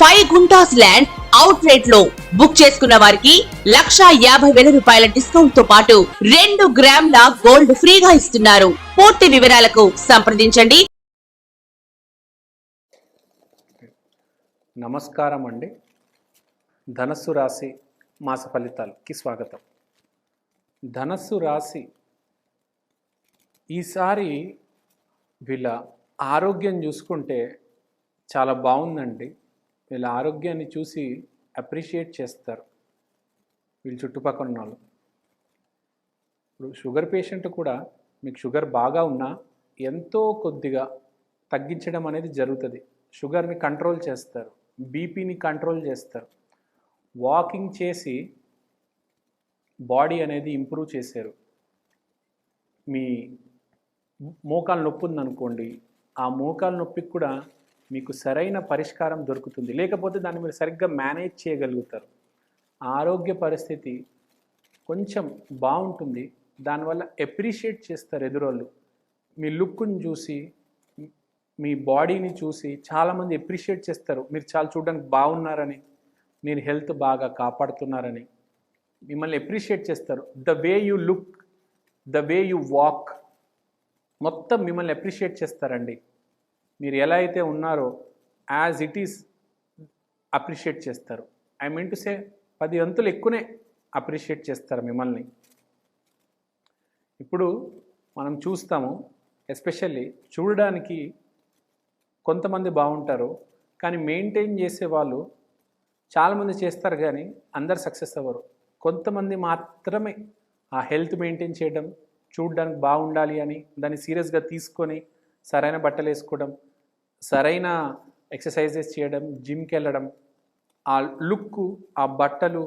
Five guntas land out రేట్లో book చేసుకున్న వారికి లక్షా యాభై వేల రూపాయల డిస్కౌంట్తో పాటు రెండు గ్రాముల గోల్డ్ ఫ్రీగా ఇస్తున్నారు. పూర్తి వివరాలకు సంప్రదించండి. నమస్కారం అండి. ధనస్సు రాశి మాస ఫలితాలకి స్వాగతం. ధనస్సు రాశి ఈసారి వీళ్ళ ఆరోగ్యం చూసుకుంటే చాలా బాగుందండి. వీళ్ళ ఆరోగ్యాన్ని చూసి అప్రిషియేట్ చేస్తారు. వీళ్ళ చుట్టుపక్కల ఉన్న వాళ్ళు. ఇప్పుడు షుగర్ పేషెంట్ కూడా మీకు షుగర్ బాగా ఉన్నా ఎంతో కొద్దిగా తగ్గించడం అనేది జరుగుతుంది. షుగర్ని కంట్రోల్ చేస్తారు. బీపీని కంట్రోల్ చేస్తారు. వాకింగ్ చేసి బాడీ అనేది ఇంప్రూవ్ చేశారు. మీ మోకాలు నొప్పి ఉందనుకోండి ఆ మోకాలు నొప్పికి కూడా మీకు సరైన పరిష్కారం దొరుకుతుంది. లేకపోతే దాన్ని మీరు సరిగ్గా మేనేజ్ చేయగలుగుతారు. ఆరోగ్య పరిస్థితి కొంచెం బాగుంటుంది. దానివల్ల ఎప్రిషియేట్ చేస్తారు ఎదురోళ్ళు. మీ లుక్ని చూసి మీ బాడీని చూసి చాలామంది ఎప్రిషియేట్ చేస్తారు. మీరు చాలా చూడడానికి బాగున్నారని మీరు హెల్త్ బాగా కాపాడుతున్నారని మిమ్మల్ని ఎప్రిషియేట్ చేస్తారు. The way you look the way you walk మొత్తం మిమ్మల్ని అప్రిషియేట్ చేస్తారండి. మీరు ఎలా అయితే ఉన్నారో యాజ్ ఇట్ ఈస్ అప్రిషియేట్ చేస్తారు. ఐ మీన్ టు సే పది అంతులు ఎక్కువనే అప్రిషియేట్ చేస్తారు మిమ్మల్ని. ఇప్పుడు మనం చూస్తాము ఎస్పెషల్లీ చూడడానికి కొంతమంది బాగుంటారు కానీ మెయింటైన్ చేసే వాళ్ళు చాలామంది చేస్తారు కానీ అందరు సక్సెస్ అవ్వరు. కొంతమంది మాత్రమే ఆ హెల్త్ మెయింటైన్ చేయడం చూడడానికి బాగుండాలి అని దాన్ని సీరియస్గా తీసుకొని సరైన బట్టలు వేసుకోవడం సరైన ఎక్సర్సైజెస్ చేయడం జిమ్కి వెళ్ళడం ఆ లుక్ ఆ బట్టలు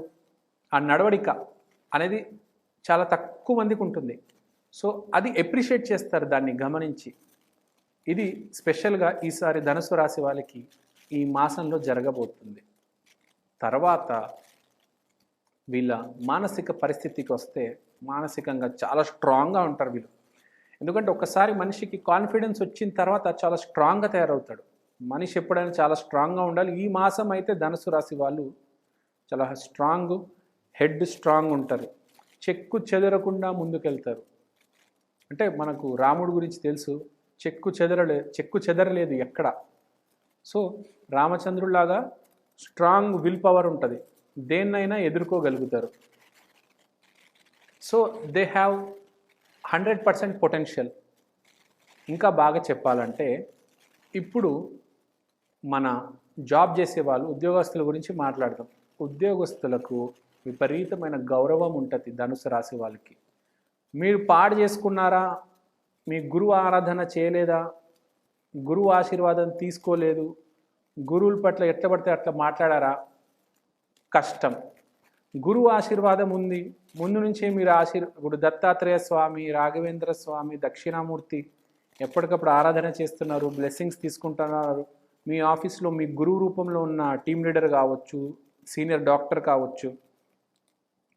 ఆ నడవడిక అనేది చాలా తక్కువ మందికి ఉంటుంది. సో అది ఎప్రిషియేట్ చేస్తారు దాన్ని గమనించి. ఇది స్పెషల్గా ఈసారి ధనుసు రాశి వాళ్ళకి ఈ మాసంలో జరగబోతుంది. తర్వాత వీళ్ళ మానసిక పరిస్థితికి వస్తే మానసికంగా చాలా స్ట్రాంగ్గా ఉంటారు వీళ్ళు. ఎందుకంటే ఒకసారి మనిషికి కాన్ఫిడెన్స్ వచ్చిన తర్వాత చాలా స్ట్రాంగ్గా తయారవుతాడు. మనిషి ఎప్పుడైనా చాలా స్ట్రాంగ్గా ఉండాలి. ఈ మాసం అయితే ధనుసు రాశి వాళ్ళు చాలా స్ట్రాంగ్ హెడ్ స్ట్రాంగ్ ఉంటారు. చెక్కు చెదరకుండా ముందుకెళ్తారు. అంటే మనకు రాముడు గురించి తెలుసు. చెక్కు చెదరలే చెక్కు చెదరలేదు ఎక్కడ? సో రామచంద్రులాగా స్ట్రాంగ్ విల్ పవర్ ఉంటుంది. దేన్నైనా ఎదుర్కోగలుగుతారు. So they have hundred percent potential. ఇంకా బాగా చెప్పాలంటే ఇప్పుడు మన జాబ్ చేసే వాళ్ళు ఉద్యోగస్తుల గురించి మాట్లాడదాం. ఉద్యోగస్తులకు విపరీతమైన గౌరవం ఉంటుంది ధనుసు రాశి వాళ్ళకి. మీరు పాడు చేసుకున్నారా? మీ గురువు ఆరాధన చేయలేదా? గురువు ఆశీర్వాదం తీసుకోలేదు? గురువుల పట్ల ఎట్ల పడితే అట్లా మాట్లాడారా? కష్టం. గురువు ఆశీర్వాదం ఉంది. ముందు నుంచే మీరు ఆశీర్ ఇప్పుడు దత్తాత్రేయ స్వామి రాఘవేంద్ర స్వామి దక్షిణామూర్తి ఎప్పటికప్పుడు ఆరాధన చేస్తున్నారు బ్లెస్సింగ్స్ తీసుకుంటున్నారు. మీ ఆఫీస్లో మీ గురువు రూపంలో ఉన్న టీం లీడర్ కావచ్చు సీనియర్ డాక్టర్ కావచ్చు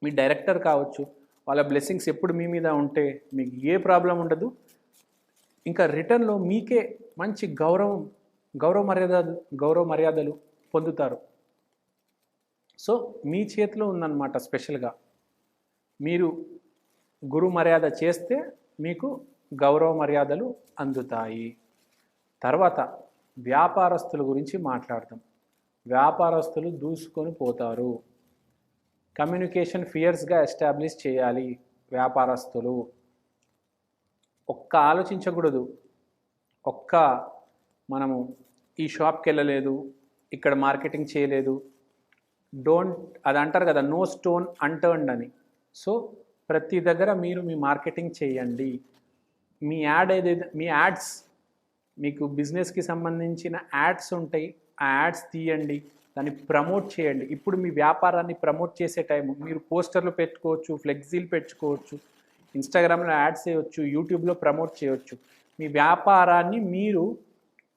మీ డైరెక్టర్ కావచ్చు వాళ్ళ బ్లెస్సింగ్స్ ఎప్పుడు మీ మీద ఉంటే మీకు ఏ ప్రాబ్లం ఉండదు. ఇంకా రిటర్న్లో మీకే మంచి గౌరవం గౌరవ మర్యాద గౌరవ మర్యాదలు పొందుతారు. సో మీ చేతిలో ఉందన్నమాట స్పెషల్గా. మీరు గురు మర్యాద చేస్తే మీకు గౌరవ మర్యాదలు అందుతాయి. తర్వాత వ్యాపారస్తుల గురించి మాట్లాడదాం. వ్యాపారస్తులు దూసుకొని పోతారు. కమ్యూనికేషన్ ఫియర్స్గా ఎస్టాబ్లిష్ చేయాలి వ్యాపారస్తులు. ఒక్క ఆలోచించకూడదు. ఒక్క మనము ఈ షాప్కి వెళ్ళలేదు ఇక్కడ మార్కెటింగ్ చేయలేదు డోంట్ అది అంటారు కదా నో స్టోన్ అంటర్న్డ్ అని. సో ప్రతి దగ్గర మీరు మీ మార్కెటింగ్ చేయండి. మీ యాడ్ ఏదైతే మీ యాడ్స్ మీకు బిజినెస్కి సంబంధించిన యాడ్స్ ఉంటాయి ఆ యాడ్స్ తీయండి. దాన్ని ప్రమోట్ చేయండి. ఇప్పుడు మీ వ్యాపారాన్ని ప్రమోట్ చేసే టైం మీరు పోస్టర్లు పెట్టుకోవచ్చు ఫ్లెక్సీలు పెట్టుకోవచ్చు ఇన్స్టాగ్రామ్లో యాడ్స్ చేయవచ్చు యూట్యూబ్లో ప్రమోట్ చేయవచ్చు మీ వ్యాపారాన్ని మీరు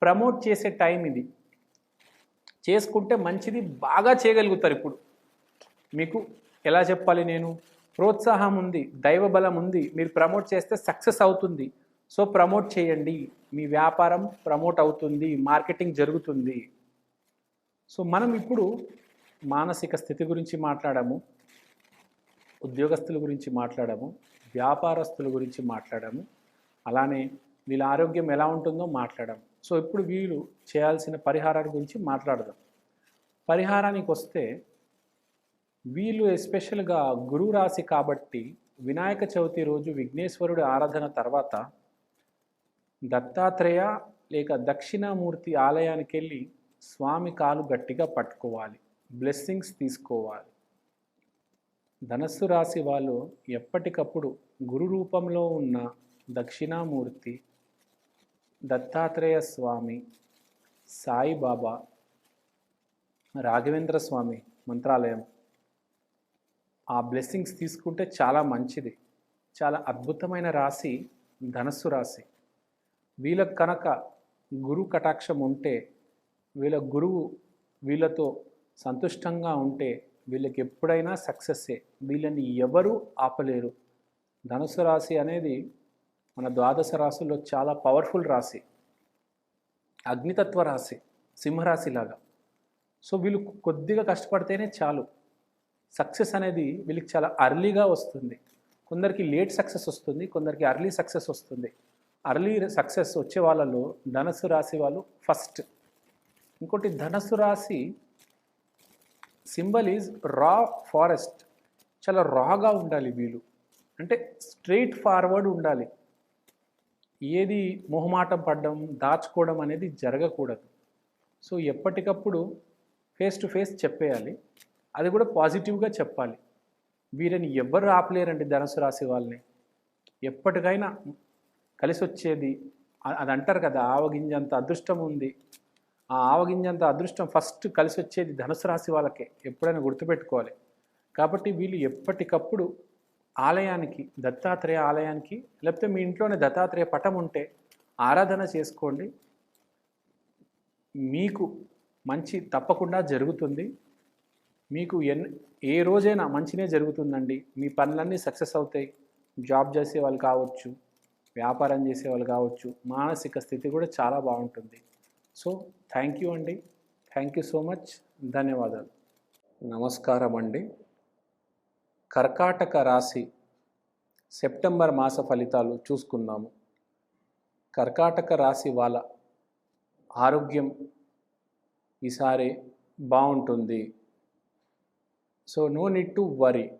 ప్రమోట్ చేసే టైం ఇది. చేసుకుంటే మంచిది బాగా చేయగలుగుతారు ఇప్పుడు. మీకు ఎలా చెప్పాలి నేను? ప్రోత్సాహం ఉంది దైవ బలం ఉంది మీరు ప్రమోట్ చేస్తే సక్సెస్ అవుతుంది. సో ప్రమోట్ చేయండి. మీ వ్యాపారం ప్రమోట్ అవుతుంది మార్కెటింగ్ జరుగుతుంది. సో మనం ఇప్పుడు మానసిక స్థితి గురించి మాట్లాడాము ఉద్యోగస్తుల గురించి మాట్లాడాము వ్యాపారస్తుల గురించి మాట్లాడాము అలానే వీళ్ళ ఆరోగ్యం ఎలా ఉంటుందో మాట్లాడడం. సో ఇప్పుడు వీళ్ళు చేయాల్సిన పరిహారాల గురించి మాట్లాడదాం. పరిహారానికి వస్తే వీళ్ళు ఎస్పెషల్గా గురు రాశి కాబట్టి వినాయక చవితి రోజు విఘ్నేశ్వరుడి ఆరాధన తర్వాత దత్తాత్రేయ లేక దక్షిణామూర్తి ఆలయానికి వెళ్ళి స్వామి కాలు గట్టిగా పట్టుకోవాలి. బ్లెస్సింగ్స్ తీసుకోవాలి. ధనస్సు రాశి వాళ్ళు ఎప్పటికప్పుడు గురు రూపంలో ఉన్న దక్షిణామూర్తి దత్తాత్రేయ స్వామి సాయిబాబా రాఘవేంద్ర స్వామి మంత్రాలయం. ఆ బ్లెస్సింగ్స్ తీసుకుంటే చాలా మంచిది. చాలా అద్భుతమైన రాశి ధనస్సు రాశి. వీళ్ళకు కనుక గురు కటాక్షం ఉంటే వీళ్ళ గురువు వీళ్ళతో సంతుష్టంగా ఉంటే వీళ్ళకి ఎప్పుడైనా సక్సెస్సే. వీళ్ళని ఎవరూ ఆపలేరు. ధనుసు రాశి అనేది మన ద్వాదశ రాశుల్లో చాలా పవర్ఫుల్ రాశి. అగ్నితత్వ రాశి సింహరాశి లాగా. సో వీళ్ళు కొద్దిగా కష్టపడితేనే చాలు. సక్సెస్ అనేది వీళ్ళకి చాలా అర్లీగా వస్తుంది. కొందరికి లేట్ సక్సెస్ వస్తుంది కొందరికి అర్లీ సక్సెస్ వస్తుంది. అర్లీ సక్సెస్ వచ్చే వాళ్ళలో ధనస్సు రాశి వాళ్ళు ఫస్ట్ ఇంకోటి ధనస్సు రాశి సింబల్ ఈజ్ రా ఫారెస్ట్. చాలా రాగా ఉండాలి వీళ్ళు. అంటే స్ట్రైట్ ఫార్వర్డ్ ఉండాలి. ఏది మొహమాటం పడడం దాచుకోవడం అనేది జరగకూడదు. సో ఎప్పటికప్పుడు ఫేస్ టు ఫేస్ చెప్పేయాలి. అది కూడా పాజిటివ్గా చెప్పాలి. వీరిని ఎవ్వరు ఆపలేరండి ధనుసు రాశి వాళ్ళని. ఎప్పటికైనా కలిసి వచ్చేది అది అంటారు కదా ఆవగింజంత అదృష్టం ఉంది. ఆ ఆవగింజంత అదృష్టం ఫస్ట్ కలిసి వచ్చేది ధనుసు రాశి వాళ్ళకే. ఎప్పుడైనా గుర్తుపెట్టుకోవాలి. కాబట్టి వీళ్ళు ఎప్పటికప్పుడు ఆలయానికి దత్తాత్రేయ ఆలయానికి లేకపోతే మీ ఇంట్లోనే దత్తాత్రేయ పటం ఉంటే ఆరాధన చేసుకోండి. మీకు మంచి తప్పకుండా జరుగుతుంది. మీకు ఎన్ ఏ రోజైనా మంచినే జరుగుతుందండి. మీ పనులన్నీ సక్సెస్ అవుతాయి. జాబ్ చేసే వాళ్ళు కావచ్చు వ్యాపారం చేసే వాళ్ళు కావచ్చు మానసిక స్థితి కూడా చాలా బాగుంటుంది. సో థ్యాంక్ యూ అండి. Thank you so much. ధన్యవాదాలు. నమస్కారం అండి కర్కాటక రాశి సెప్టెంబర్ మాస ఫలితాలు చూసుకున్నాము కర్కాటక రాశి వాళ్ళ ఆరోగ్యం ఈసారి బాగుంటుంది. So no need to worry.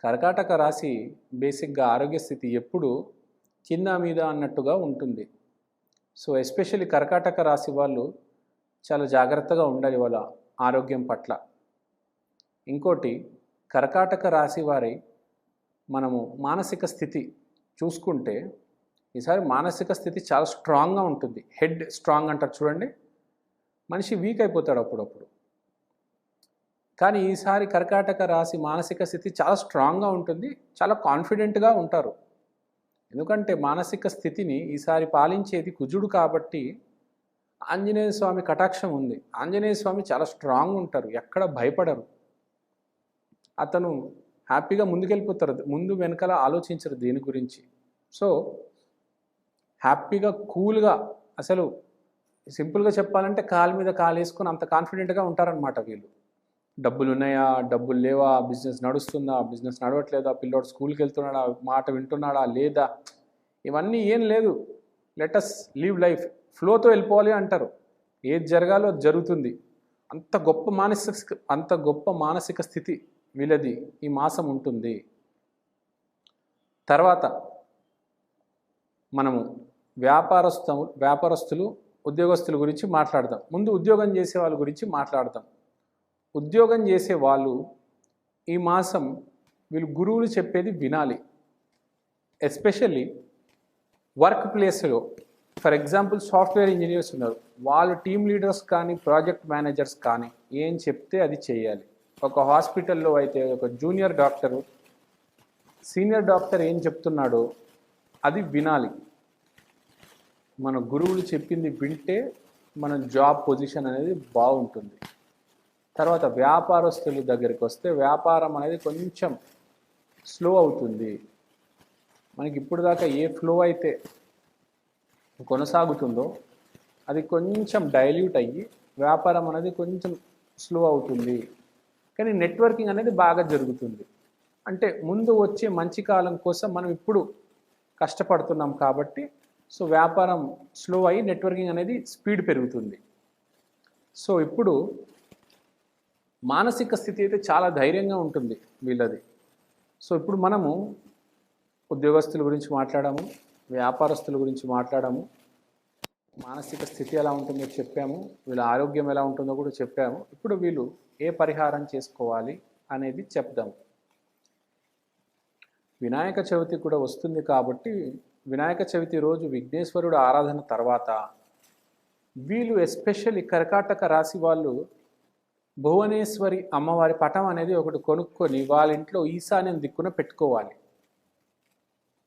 కర్కాటక రాశి బేసిక్గా ఆరోగ్య స్థితి ఎప్పుడు కింద మీద అన్నట్టుగా ఉంటుంది. సో ఎస్పెషల్లీ కర్కాటక రాశి వాళ్ళు చాలా జాగ్రత్తగా ఉండాలి వాళ్ళ ఆరోగ్యం పట్ల. ఇంకోటి కర్కాటక రాశి వారి మనము మానసిక స్థితి చూసుకుంటే ఈసారి మానసిక స్థితి చాలా స్ట్రాంగ్గా ఉంటుంది. హెడ్ స్ట్రాంగ్ అంటారు చూడండి. మనిషి వీక్ అయిపోతాడు అప్పుడప్పుడు. కానీ ఈసారి కర్కాటక రాశి మానసిక స్థితి చాలా స్ట్రాంగ్గా ఉంటుంది. చాలా కాన్ఫిడెంట్గా ఉంటారు. ఎందుకంటే మానసిక స్థితిని ఈసారి పాలించేది కుజుడు కాబట్టి ఆంజనేయ స్వామి కటాక్షం ఉంది. ఆంజనేయ స్వామి చాలా స్ట్రాంగ్ ఉంటారు. ఎక్కడ భయపడరు. అతను హ్యాపీగా ముందుకెళ్ళిపోతారు ముందు వెనకాల ఆలోచించరు దేని గురించి. సో హ్యాపీగా కూల్గా అసలు సింపుల్గా చెప్పాలంటే కాలు మీద కాలు వేసుకొని అంత కాన్ఫిడెంట్గా ఉంటారనమాట వీళ్ళు. డబ్బులు ఉన్నాయా డబ్బులు లేవా? బిజినెస్ నడుస్తుందా? బిజినెస్ నడవట్లేదా? పిల్లోడు స్కూల్కి వెళ్తున్నాడా మాట వింటున్నాడా? లేదా? ఇవన్నీ ఏం లేదు. Let's leave life. ఫ్లోతో వెళ్ళిపోవాలి అంటారు. ఏది జరగాలో అది జరుగుతుంది. అంత గొప్ప మానసిక అంత గొప్ప మానసిక స్థితి. వీళ్ళది ఈ మాసం ఉంటుంది. తర్వాత మనము వ్యాపారస్తు వ్యాపారస్తులు ఉద్యోగస్తుల గురించి మాట్లాడదాం. ముందు ఉద్యోగం చేసే వాళ్ళ గురించి మాట్లాడదాం. ఉద్యోగం చేసే వాళ్ళు ఈ మాసం వీళ్ళు గురువులు చెప్పేది వినాలి. ఎస్పెషల్లీ వర్క్ ప్లేస్లో ఫర్ ఎగ్జాంపుల్ సాఫ్ట్వేర్ ఇంజనీర్స్ ఉన్నారు. వాళ్ళు టీమ్ లీడర్స్ కానీ ప్రాజెక్ట్ మేనేజర్స్ కానీ ఏం చెప్తే అది చేయాలి. ఒక హాస్పిటల్లో అయితే ఒక జూనియర్ డాక్టరు సీనియర్ డాక్టర్ ఏం చెప్తున్నాడో అది వినాలి. మన గురువులు చెప్పింది వింటే మన జాబ్ పొజిషన్ అనేది బాగుంటుంది. తర్వాత వ్యాపారస్తుల దగ్గరికి వస్తే వ్యాపారం అనేది కొంచెం స్లో అవుతుంది. మనకి ఇప్పుడు దాకా ఏ ఫ్లో అయితే కొనసాగుతుందో అది కొంచెం డైల్యూట్ అయ్యి వ్యాపారం అనేది కొంచెం స్లో అవుతుంది. కానీ నెట్వర్కింగ్ అనేది బాగా జరుగుతుంది. అంటే ముందు వచ్చే మంచి కాలం కోసం మనం ఇప్పుడు కష్టపడుతున్నాం కాబట్టి సో వ్యాపారం స్లో అయ్యి నెట్వర్కింగ్ అనేది స్పీడ్ పెరుగుతుంది. సో ఇప్పుడు మానసిక స్థితి అయితే చాలా ధైర్యంగా ఉంటుంది వీళ్ళది. సో ఇప్పుడు మనము ఉద్యోగస్తుల గురించి మాట్లాడాము వ్యాపారస్తుల గురించి మాట్లాడాము మానసిక స్థితి ఎలా ఉంటుందో చెప్పాము వీళ్ళ ఆరోగ్యం ఎలా ఉంటుందో కూడా చెప్పాము. ఇప్పుడు వీళ్ళు ఏ పరిహారం చేసుకోవాలి అనేది చెప్దాము వినాయక చవితి కూడా వస్తుంది కాబట్టి వినాయక చవితి రోజు విఘ్నేశ్వరుడు ఆరాధన తర్వాత వీళ్ళు ఎస్పెషల్లీ కర్కాటక రాశి వాళ్ళు భువనేశ్వరి అమ్మవారి పటం అనేది ఒకటి కొనుక్కొని వాళ్ళ ఇంట్లో ఈశాన్యం దిక్కున పెట్టుకోవాలి.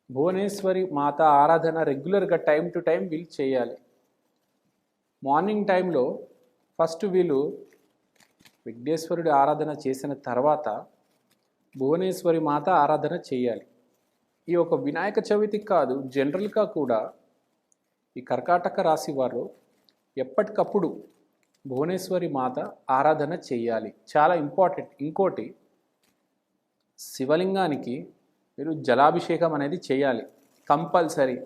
భువనేశ్వరి మాత ఆరాధన రెగ్యులర్గా టైం టు టైం వీళ్ళు చేయాలి. మార్నింగ్ టైంలో ఫస్ట్ వీళ్ళు విఘ్నేశ్వరుడి ఆరాధన చేసిన తర్వాత భువనేశ్వరి మాత ఆరాధన చేయాలి. ఈ ఒక వినాయక చవితి కాదు జనరల్గా కూడా ఈ కర్కాటక రాశి వారు ఎప్పటికప్పుడు భువనేశ్వరి మాత ఆరాధన చేయాలి. చాలా ఇంపార్టెంట్. ఇంకోటి శివలింగానికి మీరు జలాభిషేకం అనేది చేయాలి. కంపల్సరీ.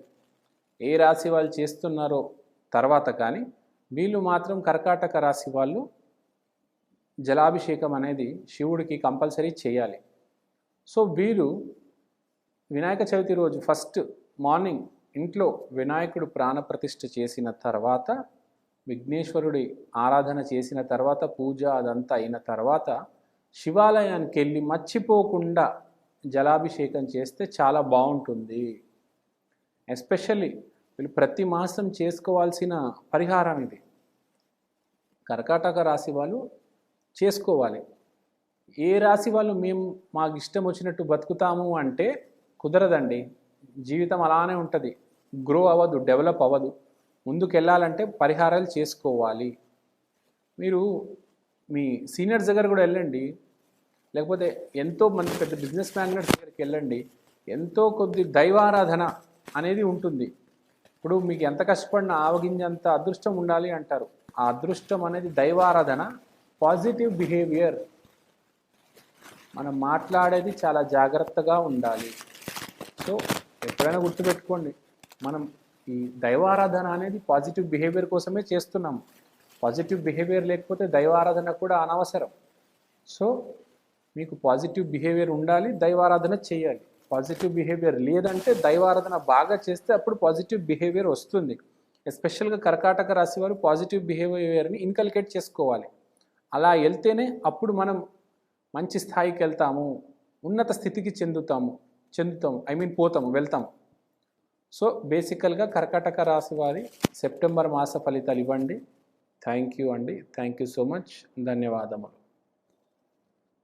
ఏ రాశి వాళ్ళు చేస్తున్నారో తర్వాత కానీ వీళ్ళు మాత్రం కర్కాటక రాశి వాళ్ళు జలాభిషేకం అనేది శివుడికి కంపల్సరీ చేయాలి. సో వీరు వినాయక చవితి రోజు ఫస్ట్ మార్నింగ్ ఇంట్లో వినాయకుడు ప్రాణప్రతిష్ఠ చేసిన తర్వాత విఘ్నేశ్వరుడి ఆరాధన చేసిన తర్వాత పూజ అదంతా అయిన తర్వాత శివాలయానికి వెళ్ళి మర్చిపోకుండా జలాభిషేకం చేస్తే చాలా బాగుంటుంది. ఎస్పెషల్లీ వీళ్ళు ప్రతి మాసం చేసుకోవాల్సిన పరిహారం ఇది. కర్కాటక రాశి వాళ్ళు చేసుకోవాలి. ఏ రాశి వాళ్ళు మేము మాకు ఇష్టం వచ్చినట్టు బతుకుతాము అంటే కుదరదండి. జీవితం అలానే ఉంటుంది. గ్రో అవ్వదు డెవలప్ అవ్వదు. ముందుకు వెళ్ళాలంటే పరిహారాలు చేసుకోవాలి. మీరు మీ సీనియర్స్ దగ్గర కూడా వెళ్ళండి. లేకపోతే ఎంతో మంది పెద్ద బిజినెస్ మ్యాగ్నెట్స్ దగ్గరికి వెళ్ళండి. ఎంతో కొద్ది దైవారాధన అనేది ఉంటుంది. ఇప్పుడు మీకు ఎంత కష్టపడినా ఆవగింజంత అదృష్టం ఉండాలి అంటారు. ఆ అదృష్టం అనేది దైవారాధన పాజిటివ్ బిహేవియర్ మనం మాట్లాడేది చాలా జాగ్రత్తగా ఉండాలి. సో ఎప్పుడైనా గుర్తుపెట్టుకోండి మనం ఈ దైవారాధన అనేది పాజిటివ్ బిహేవియర్ కోసమే చేస్తున్నాం. పాజిటివ్ బిహేవియర్ లేకపోతే దైవారాధన కూడా అనవసరం. సో మీకు పాజిటివ్ బిహేవియర్ ఉండాలి దైవారాధన చేయాలి. పాజిటివ్ బిహేవియర్ లేదంటే దైవారాధన బాగా చేస్తే అప్పుడు పాజిటివ్ బిహేవియర్ వస్తుంది. ఎస్పెషల్గా కర్కాటక రాశి వారు పాజిటివ్ బిహేవియర్ని ఇన్కల్కేట్ చేసుకోవాలి. అలా వెళ్తేనే అప్పుడు మనం మంచి స్థాయికి వెళ్తాము ఉన్నత స్థితికి చెందుతాము చెందుతాము ఐ మీన్ పోతాము వెళ్తాము. సో బేసికల్గా కర్కాటక రాశి వారి సెప్టెంబర్ మాస ఫలితాలు ఇవ్వండి. థ్యాంక్ యూ అండి. Thank you so much. ధన్యవాదములు.